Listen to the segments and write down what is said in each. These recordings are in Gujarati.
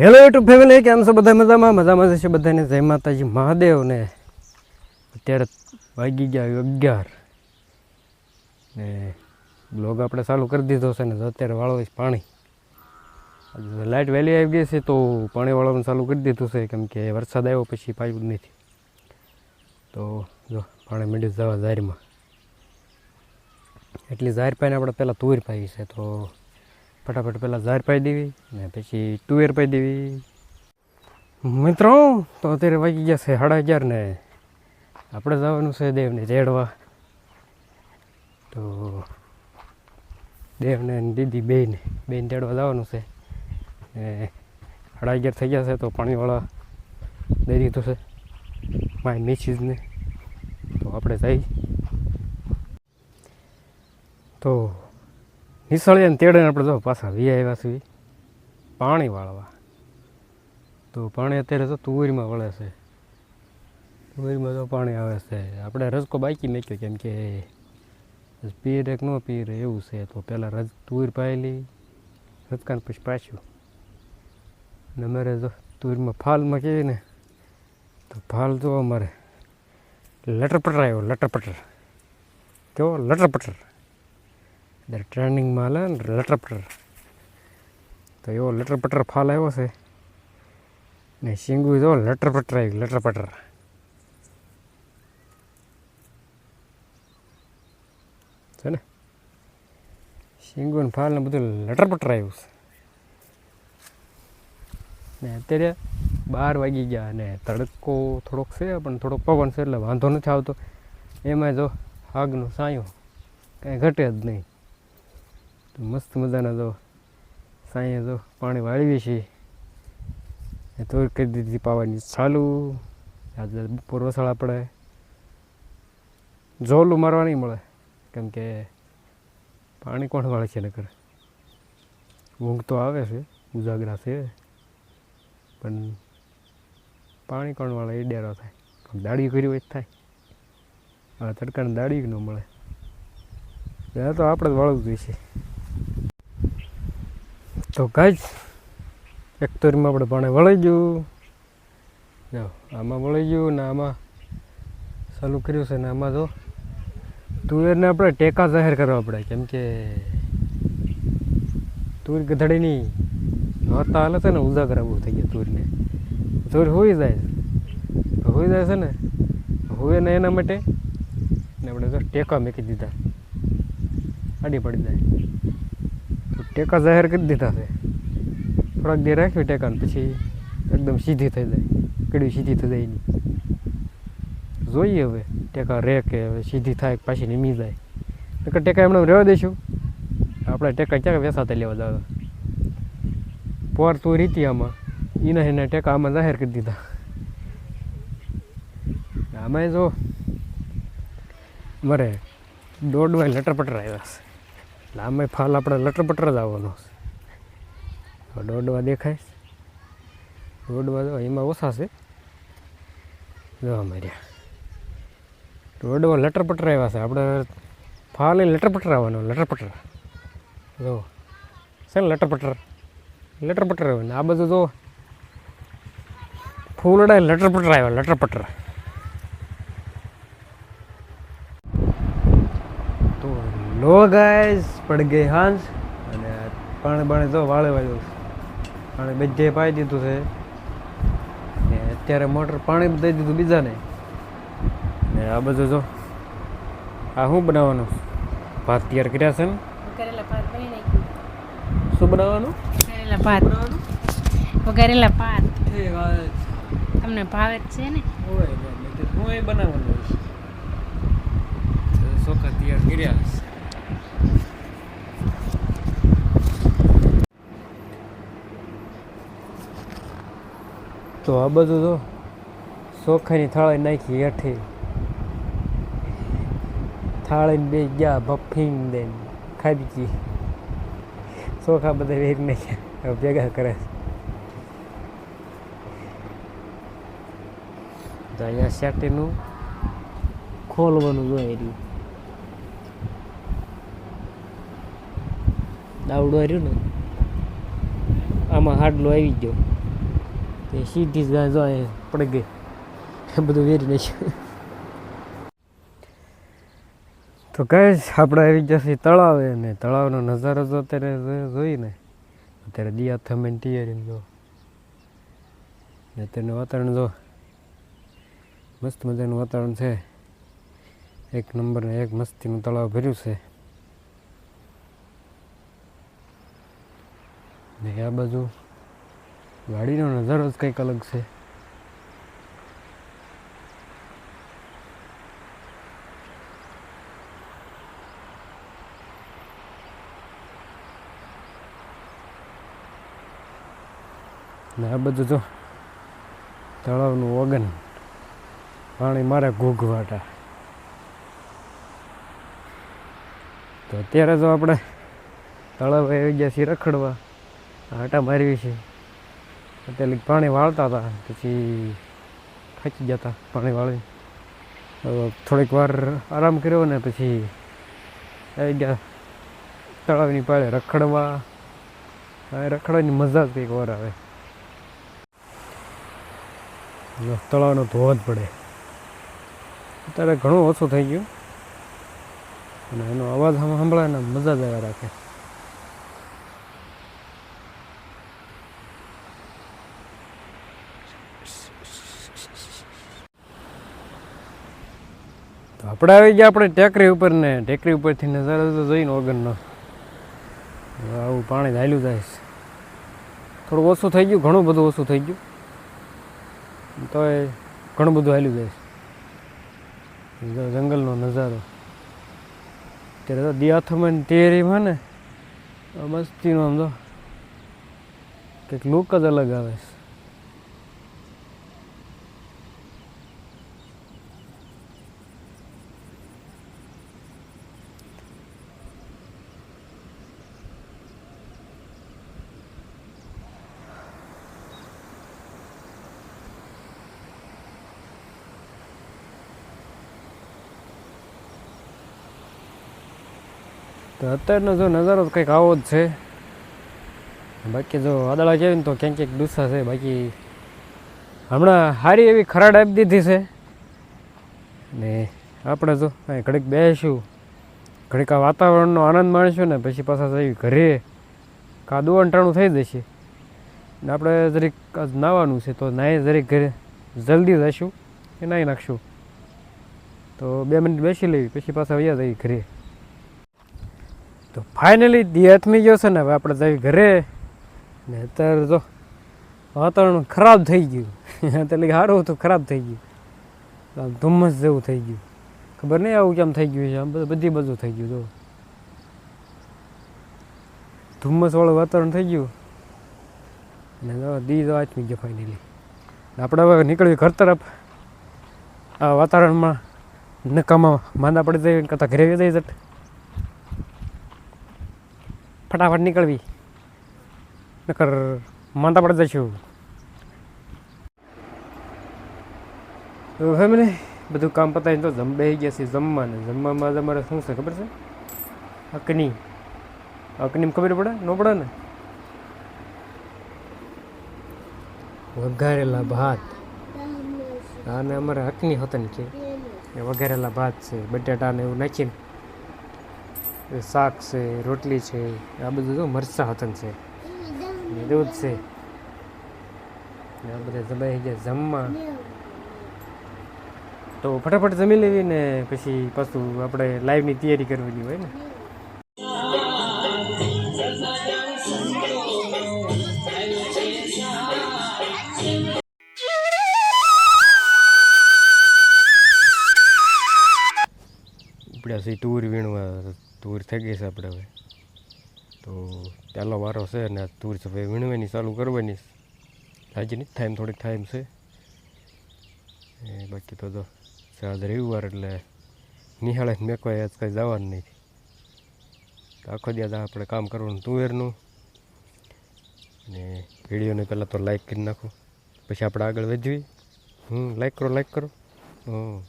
હેલો યુટ્યુબ ફેમિલી કેમ છો? બધા મજામાં? મજામાં જશે બધાને. જય માતાજી મહાદેવ ને અત્યારે વાગી ગયા અગિયાર. ને બ્લોગ આપણે ચાલુ કરી દીધો છે ને અત્યારે વાળો છે પાણી. લાઇટ વહેલી આવી ગઈ છે તો પાણી વાળવાનું ચાલુ કરી દીધું છે, કેમ કે વરસાદ આવ્યો પછી પાયું નથી. તો જો, પાણી મીડિયું જવા ઝારમાં એટલી ઝાર પાઈને આપણે પહેલાં તુર પાઈ છે, તો ફટાફટ પહેલાં ઝાર પાઈ દેવી ને પછી તુવેર પાઈ દેવી. મિત્રો, તો અત્યારે વાગી ગયા છે સાડા અગિયાર ને. આપણે જવાનું છે દેવને રેડવા. તો દેવને દીદી બેને બેન તેડવા જવાનું છે. ને સાડા અગિયાર થઈ ગયા છે તો પાણીવાળા દઈ દીધું છે. માય મિસિસને તો આપણે જઈ. તો નિસળીએ ને તેડે આપણે જો પાછા વી આવ્યા છીએ. પાણી વાળવા. તો પાણી અત્યારે તો તુવેરીમાં વળે છે. તુવેરીમાં તો પાણી આવે છે. આપણે રજકો બાકી નાખ્યો કેમ કે પીર એક ન પીર એવું છે. તો પહેલાં રજ તુવેર પાયેલી, રજકાને પછી પાછું. ને અમારે જો તુવેરમાં ફાલમાં કહીએ ને, તો ફાલ જો અમારે લટરપટર આવ્યો લટરપટર. કેવો? લટરપટર. દર ટ્રેનિંગમાં હાલે ને લટરપટર તો એવો લટરપટર ફાલ આવ્યો છે ને શીંગું જો લટરપટર આવી લટરપટર છે ને શીંગું ફાલ ને બધું લટરપટર આવ્યું છે ને અત્યારે બાર વાગી ગયા ને તડકો થોડોક છે પણ થોડોક પવન છે એટલે વાંધો નથી આવતો. એમાં જો આગનું સાયું, કાંઈ ઘટે જ નહીં. મસ્ત મજાના જો સાંયે જો પાણી વાળીએ છીએ. એ તો કરી દીધી પાવાની ચાલુ આજે બપોર વસાળ આપણે જોલું મારવા નહીં મળે. કેમ કે પાણી કોણ વાળે છે નકર? ઊંઘ તો આવે છે, ઉજાગરા છે. પણ પાણી કોણ વાળે એ ડેરો થાય. દાડી કર્યું હોય જ થાય. તડકાને દાડી ન મળે. એ તો આપણે જ વાળવું જોઈશે તો ગાઈસ એક તોરીમાં આપણે પાણી વળી ગયું. જો, આમાં વળી ગયું ને આમાં ચાલુ કર્યું છે ને આમાં જો. તુવેરને આપણે ટેકા જાહેર કરવા પડે, કેમ કે તુર ગધડીની નોરતા હાલે છે ને, ઉજાગરા બહુ થઈ ગયા તુરને તુર હોઈ જાય હોઈ જાય છે ને હોય ને એના માટે ને આપણે ટેકા મૂકી દીધા. અડી પડી જાય. ટેકા જાહેર કરી દીધા છે. થોડાક દે રાખ્યું ટેકાને પછી એકદમ સીધી થઈ જાય. કડી સીધી થઈ જાય એની. જોઈએ હવે, ટેકા રે કે હવે સીધી થાય પાછી નીમી જાય. નકર ટેકા એમણે રહેવા દઈશું આપણે ટેકા ક્યાં વેસાતા લેવા જાવ. પોર તું રીતિ આમાં. એના એના ટેકા આમાં જાહેર કરી દીધા. આમાં જો, મારે દોડવા લટરપટર આવ્યા છે. એટલે ફાલ આપણે લટરપટર જ આવવાનો છે. દોડવા દેખાય દોડવા એમાં ઓછા છે. જો માર્યા દોડવા લટરપટર આવ્યા છે. આપણે ફાલ એ લટરપટર આવવાનો, લટરપટર. જો. છે ને લટરપટર? લટરપટર આવ્યો ને આ બધું જો. ફૂલડા લટરપટર આવ્યા, લટરપટર તો લો ગાઈઝ પણ ગઈ હાંસ અને પાણી બાણી તો વાળે વાળ્યું પાણી બધે પાઈ દીધું છે. ને અત્યારે મોટર પાણી દઈ દીધું બીજાને. ને આ બધું જો આ શું બનાવવાનું? ભાત તૈયાર કર્યા છે ને? શું બનાવવાનું? ભાત. વઘારેલા ભાત. તમને ભાવે છે ને? હું એ બનાવવાનું ચોખા તૈયાર કર્યા છે. તો આ બધું તો ચોખાની થાળી નાખી હેઠી. થાળીને બે ગયા ભફીને દે ગઈ ચોખા બધા વેરી નાખ્યા ભેગા કરે તો અહીંયા શેટીનું ખોલવાનું જોઈ રહ્યું. દાવડું રહ્યું ને, આમાં હાડલો આવી ગયો. તે સીધી જ જો પડી ગઈ. એ બધું વેરી નાખ્યું. તો કહે આપણે આવી જશે તળાવે ને તળાવનો નજારો જો અત્યારે જોઈને અત્યારે દિયા થમેન તૈયારી જો. ને અત્યારનું વાતાવરણ જો, મસ્ત મજાનું વાતાવરણ છે. એક નંબર ને એક મસ્તીનું તળાવ ભર્યું છે. ને આ બાજુ વાડીનો નજારો જ કંઈક અલગ છે. ને આ બધું જો તળાવનું વગન, પાણી મારે ઘૂઘવાટા તો અત્યારે જો આપણે તળાવ આવી ગયા છીએ રખડવા, આટા મારવી છે. અત્યારે પાણી વાળતા હતા, પછી ખાંચી હતા પાણી વાળી. થોડીક વાર આરામ કર્યો ને પછી આવી ગયા તળાવની પાળે રખડવા. રખડવાની મજા જ કંઈક વાર આવે. જો તળાવનો ધોધ પડે. અત્યારે ઘણું ઓછું થઈ ગયું. અને એનો અવાજ સાંભ- સંભળાય ને મજા જ આવ્યા રાખે તો આપણે આવી ગયા આપણે ટેકરી ઉપર ને ટેકરી ઉપરથી નજારો તો જોઈને ઓગણનો. આવું પાણી ધાયલું જાય છે. થોડું ઓછું થઈ ગયું, ઘણું બધું ઓછું થઈ ગયું. તો એ ઘણું બધું હાલ્યું જાય છે. જંગલનો નજારો. ત્યારે તો દિયાથમન તેરીમાં ને મસ્તીનો આમ તો કંઈક લુક જ અલગ આવે છે. તો અત્યારનો જો નજારો કંઈક આવો જ છે. બાકી જો વાદળા કહેવાય ને તો ક્યાંક ક્યાંક ડૂસા છે. બાકી હમણાં સારી એવી ખરાડ આપી દીધી છે. ને આપણે જો અહીં ઘડીક બેસીશું. ઘડીક આ વાતાવરણનો આનંદ માણીશું ને પછી પાછા જઈ ઘરે. કાદુ અંટાણું થઈ જશે. ને આપણે જરીક નાવાનું છે તો નાહી જરીક ઘરે જલ્દી જઈશું એ નાહી નાખશું. તો બે મિનિટ બેસી લેવી, પછી પાછા વૈયા જઈએ ઘરે. તો ફાઇનલી દી હાથમી ગયો છે ને, હવે આપણે જઈ ઘરે. ને અત્યારે તો વાતાવરણ ખરાબ થઈ ગયું. એટલે સારું હતું, ખરાબ થઈ ગયું. આમ ધુમ્મસ જેવું થઈ ગયું. ખબર નહીં આવું કેમ થઈ ગયું છે? આમ બધું બધી બધું થઈ ગયું, જો. ધુમ્મસવાળું વાતાવરણ થઈ ગયું. અને જો દી તો આથમી ગયો ફાઇનલી આપણે હવે નીકળ્યું ઘર તરફ. આ વાતાવરણમાં નકામાં માંદા પડી જાય કરતાં ઘરે જઈ જટ. ફટાફટ નીકળવી. નકર માનતા પડી જશું તો મને બધું કામ પતાવીને તો જમ બેસી ગયા છે જમવાને જમવામાં તમારે શું છે ખબર છે? અકની અકની ખબર પડે? ન પડે ને? વઘારેલા ભાત. આને અમારે અકની હોતન કે? વઘારેલા ભાત છે બટાટાને એવું નાખીને. શાક છે, રોટલી છે, આ બધું તો મરચાં હતન છે. દૂધ છે. આ બધા જમાઈ ગયા જમવા. તો ફટાફટ જમી લેવી ને પછી પાછું આપણે લાઈવની તૈયારી કરવાની હોય ને. થઈ ગઈ છે આપણે હવે. તો પહેલો વારો છે ને આ ટૂર છે. ભાઈ વીણવાની ચાલુ કરવાની હજી નથી ટાઈમ થોડીક ટાઈમ છે. એ બાકી તો જો આજ રવિવાર એટલે નિહાળે મેં કોઈ આજ કંઈ જવાનું નહીં આખો દિવસ આપણે કામ કરવાનું તુવેરનું. અને વિડીયોને પહેલાં તો લાઈક કરી નાખો. પછી આપણે આગળ વધવી હમ લાઈક કરો લાઈક કરો. હં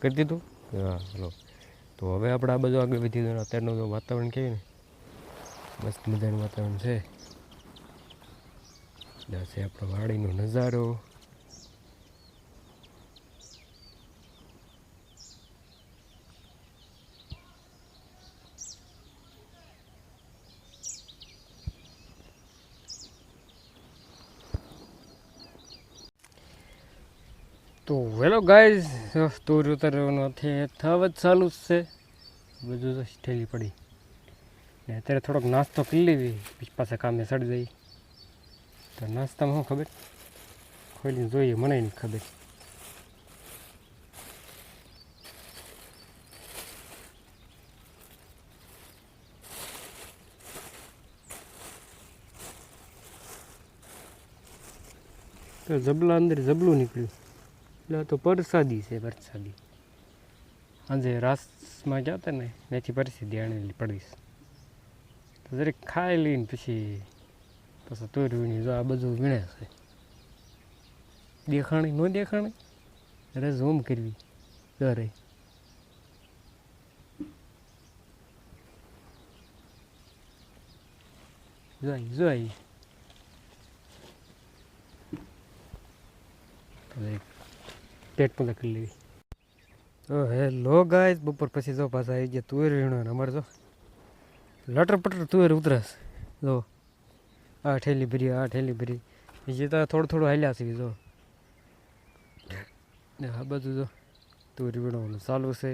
કરી દીધું? હા, હલો. તો હવે આપણે આ બધું આગળ વધી જવાનું અત્યારનું જો વાતાવરણ કેવું ને? મસ્ત મજાનું વાતાવરણ છે. છે આપણો વાડીનો નજારો. તો હેલો ગાઈઝ સ્ટોરી ઉતારવાનો છે થવા ચાલુ જ છે. બધું તો ઠેલી પડી. ને અત્યારે થોડોક નાસ્તો કરી લેવી. પાછા કામે સડી જઈ તો નાસ્તામાં શું ખબર? ખોલીને જોઈએ, મને નહીં ખબર. તો જબલા અંદર જબલું નીકળ્યું. એટલે તો પરસાદી છે, પરસાદી. આજે રાસમાં ગયા હતા ને ત્યાંથી પરિસ્થિતિ આણેલી પડીશ. તો જરીક ખાઈ લઈને પછી પછી તોર વીણી જો આ બધું વીણે છે. દેખાણી, ન દેખાણી? અરે ઝૂમ કરવી ઘરે જોઈ જોઈ. પેટ પણ લખી લેવી. તો હેલો ગાય બપોર પછી જો પાછા આવી ગયા તુવેર વીણો ને અમારે જો. લટર પટર તુવેર ઉતરસ જો, આ ઠેલી ભરી, આ ઠેલી ભરી. બીજી તો થોડું થોડું હાલ્યા છે જો. ને આ બધું જો, તુવેર વીણવાનું ચાલુ છે.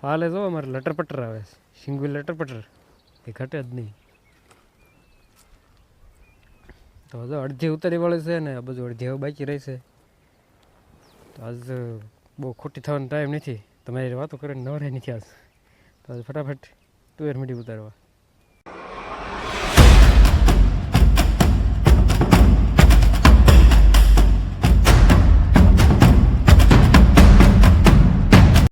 ફાલે જો, અમારે લટર પટર આવે છે. સિંગુ લટર પટર. એ ઘટે જ નહીં. તો જો અડધી ઉતારી વળે છે ને, આ બધું અડધી હવે બાકી રહેશે તો આજ બહુ ખોટી થવાનો ટાઈમ નથી. તમારી વાતો કરીને નવરાય નથી આજ. તો આજ ફટાફટ તુવેર મીઠી ઉતારવા.